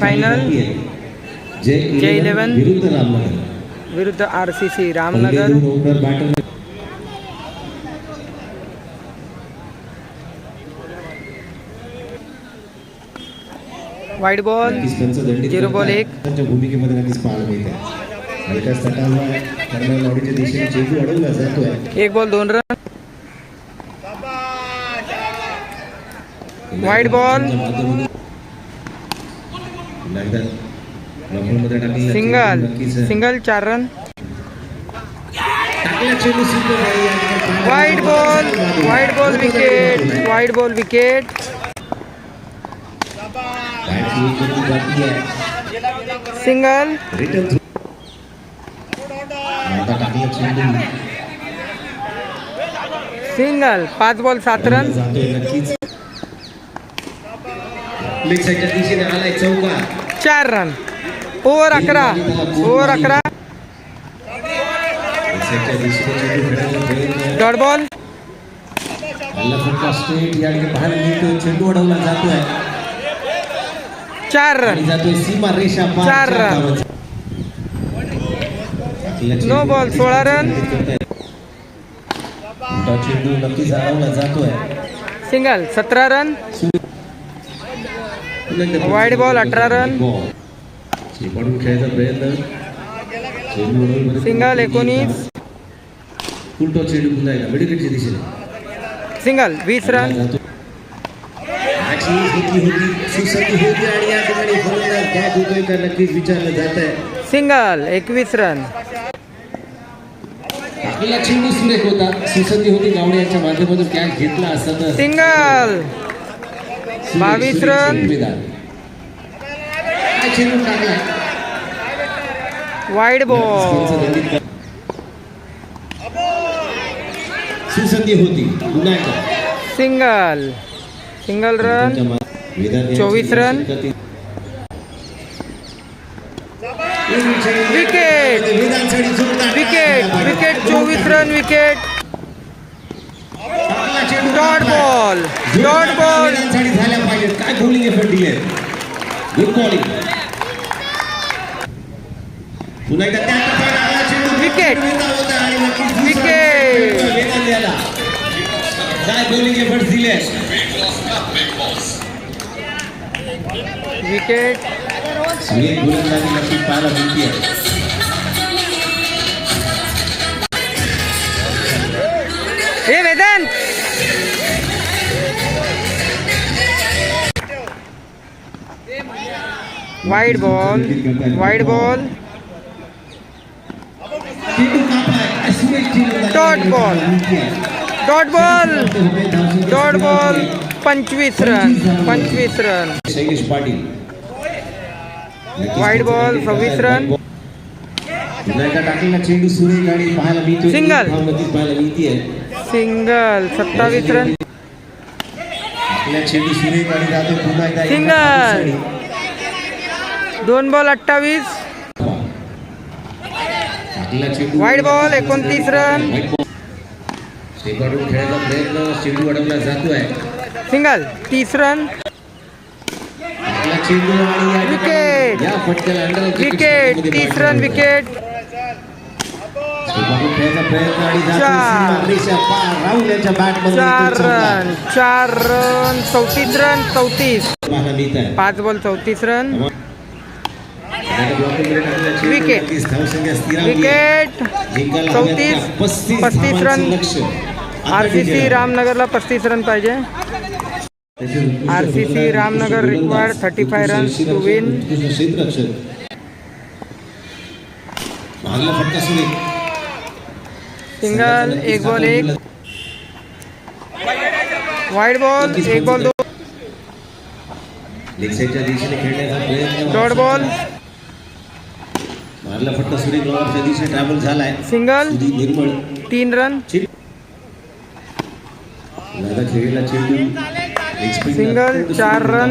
Semifinal जय eleven 11 विरुद्ध रामनगर. विरुद्ध R C C Ramnagar. वाईट बॉल झिरो बॉल. एक. भूमिकेमध्ये नक्कीच पाहायला मिळते. एक बॉल दोन रन Wide ball. त्यांच्या माध्यमातून एकदा लॉकडाऊनमध्ये टाकलेला सिंगल सिंगल चार run wide ball wide ball wicket wide ball wicket single single पाच बॉल सात रन चौका. चार रन. ओव्हर अकरा. ओव्हर अकरा. डॉट बॉल चेंडू अडवला जातोय. चार रन. जातोय सीमा रेषा पार चार रन. ball, नक्कीच सोळा रन. करताय. उलटा चेंडू नक्कीच अडवला जातोय. सिंगल सतरा रन. Wide ball, अठरा रन. बॉल. खेळायचा प्रयत्न. सिंगल, एकोणीस. चेंडू दिशेने सिंगल वीस रन सिंगल एकवीस रन आपल्याला होता सुसंधी होती गावडे यांच्या माध्यमातून कॅच घेतला असता सिंगल. बावीस रन. Wide ball. सुसंधी होती. Single. Single run. 24 run. Wicket. Wicket. Wicket. चोवीस run. Wicket. Dot. Ball dot ball झाल्या पाहिजेत. काय बॉलिंग एफर्ट दिले गुड बॉलिंग पुन्हा एकदा त्या टप्प्यावर आला चेंडू विकेट. विकेट. काय बॉलिंग एफर्ट दिले विकेट सुरेख गोलंदाजी नक्कीच पाहायला मिळते हे Vedant. Wide ball wide ball dot ball dot ball dot ball पंचवीस रन पंचवीस run Shailesh Patil Wide ball, सव्वीस रन. सिंगल एकदा टाकलेला चेंडू चेंडू जातो पुन्हा एकदा Single. धावेसाठी. दोन बॉल अठ्ठावीस Wide ball, एकोणतीस रन. खेळायचा प्रयत्न चेंडू अडवला जातोय सिंगल तीस रन या. या अंडर विकेट तीस रन विकेट चौकार. रन. चार रन. चौतीस रन. चौतीस. पाच बॉल चौतीस रन. विकेट. विकेट चौतीस, पस्तीस रन. आर सी सी रामनगरला पस्तीस रन पाहिजे. R C C Ramnagar required thirty five run to win क्षेत्ररक्षक मागला फटका सुरे सिंगल एक बॉल एक. वाईड बॉल एक बॉल दो डॉट बॉल. मारला फटका सुरे ग्राउंडच्या दिशेने ट्रॅव्हल झालाय. सिंगल. निर्मळ. तीन रन लागा खेळलेला चेंडू. सिंगल चार रन.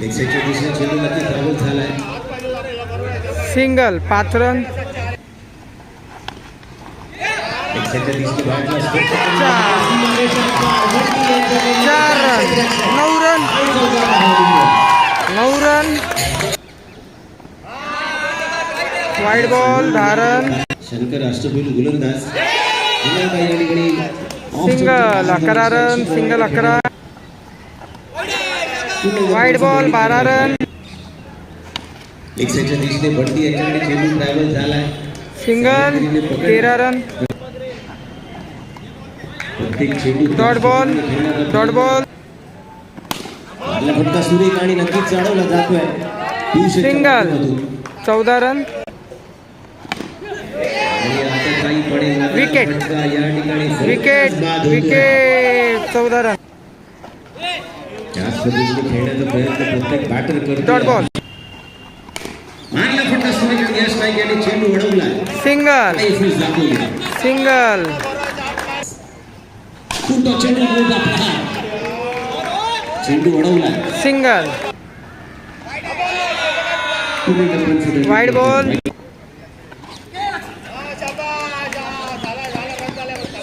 लेग साईडच्या दिशेने चेंडू नक्की ट्रॅव्हल झालाय. सिंगल पाच रन चार रन नऊ रन नऊ run wide ball run Shankar अष्टपैलू गोलंदाज सिंगल अकरा रन सिंगल अकरा वाईट बॉल बारा रन दिशेने सिंगल तेरा run dot ball dot ball आपला फटका सुरेख आणि नक्कीच चढवला जातोय. पियुष याच्या सिंगल. चौदा रन. विकेट. विकेट. विकेट चौदा रन. खेळण्याचा प्रयत्न प्रत्येक बॅटर करतो डॉट बॉल मारला फटका सुरेख आणि यश नाईक यांनी चेंडू उडवला सिंगल सिंगल खूप चेंडू चेंडू उडवला सिंगल. वाईट बॉल.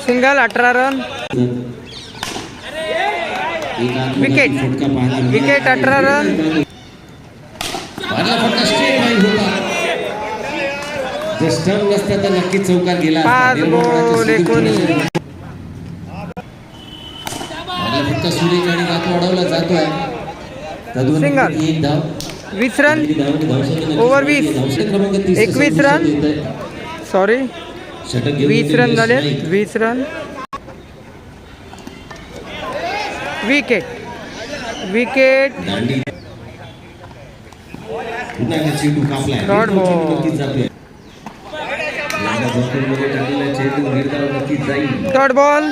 सिंगल अठरा रन. विकेट. विकेट अठरा रन. स्टंप नसता तर नक्कीच चौकार गेला. पाच बॉल एकोणीस. चौकार. मारला फटका सुरेख आणि गात वाढवला जातोय तद्वारे सिंगल. वीस रन ओव्हर वीस. एकवीस रन. सॉरी वीस रन झाले. वीस रन. विकेट विकेट दांडी. पुन्हा एकदा चेंडू कापलाय Dot ball. चेंडू नक्कीच जातोय एकदा बॉक्समध्ये टाकलेला चेंडू निर्धाव नक्कीच जाईल डॉट बॉल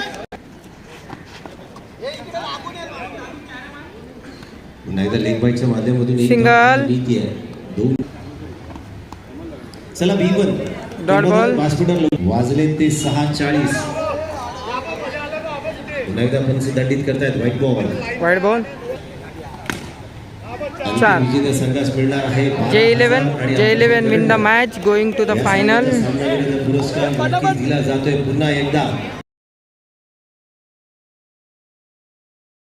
एकदा लेग बाईटच्या माध्यमातून. धाव भीती आहे. दोन. चला बी वन Dot ball. वाजले ते सहा चाळीस पुन्हा एकदा पंच दंडित करतायत व्हाईट बॉल वाईट बॉल चार. विजेते संघास मिळणार आहे J eleven J eleven win the match going to the final पुरस्कार दिला जातोय. पुन्हा एकदा.